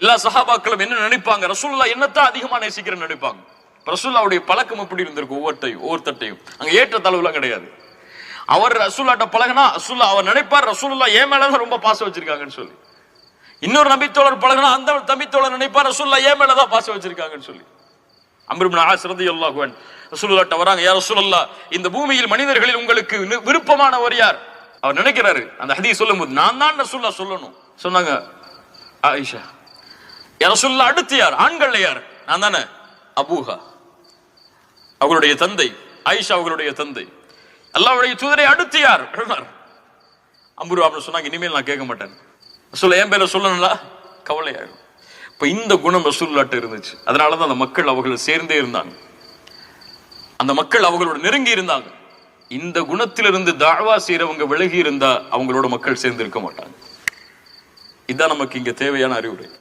எல்லா சஹாபாக்களும் என்ன நினைப்பாங்க? ரசூல்லா என்னத்தான் அதிகமா நேசிக்கிறேன்னு நினைப்பாங்க? ரசூல்லாவுடைய பழக்கம் எப்படி இருந்திருக்கும் ஒவ்வொருத்தையும் ஒவ்வொருத்தட்டையும் அங்க ஏற்ற தளவுலாம் கிடையாது. அவர் ரசூல்லாட்ட பழகினா ரசூல்லா அவர் நினைப்பார் ரசூல்லா ஏன் மேலதான் ரொம்ப பாசம் வச்சிருக்காங்கன்னு சொல்லி. இன்னொரு நபித்தோழர் பழகினா அந்த தம்பித்தோழர் நினைப்பார் ரசூல்லா ஏன் மேலதான் பாசம் வச்சிருக்காங்கன்னு சொல்லி. அம்ருபின் ஆஸ் ரதியல்லாஹு அன்ஹு. வராங்க யா ரசூலுல்லாஹ் இந்த பூமியில் மனிதர்களில் உங்களுக்கு விருப்பமானவர் யார்? அவர் நினைக்கிறாரு. அந்த ஹதீஸ் சொல்லும்போது நான் தான் ரசூல்லா சொல்லணும். சொன்னாங்க ஆயிஷா யார சொல்ல அடுத்து யார்? ஆண்கள் யார்? நான் தானே. அபூஹா. அவர்களுடைய தந்தை ஆயிஷா அவர்களுடைய தந்தை. அல்லாவுடைய தூதரை அடுத்து யார்? உமர். அம்புரு அப்படின்னு சொன்னாங்க இனிமேல் நான் கேட்க மாட்டேன். சொல்ல என் பேரை சொல்லணும்ல? கவலையாகும் இப்ப இந்த குணம் ரசூல்லாட்டு இருந்துச்சு. அதனாலதான் அந்த மக்கள் அவர்கள் சேர்ந்தே இருந்தாங்க. அந்த மக்கள் அவங்களோட நெருங்கி இருந்தாங்க. இந்த குணத்திலிருந்து தாழ்வா செய்யறவங்க விலகி இருந்தா அவங்களோட மக்கள் சேர்ந்து இருக்க மாட்டாங்க. இதுதான் நமக்கு இங்க தேவையான அறிவுரை.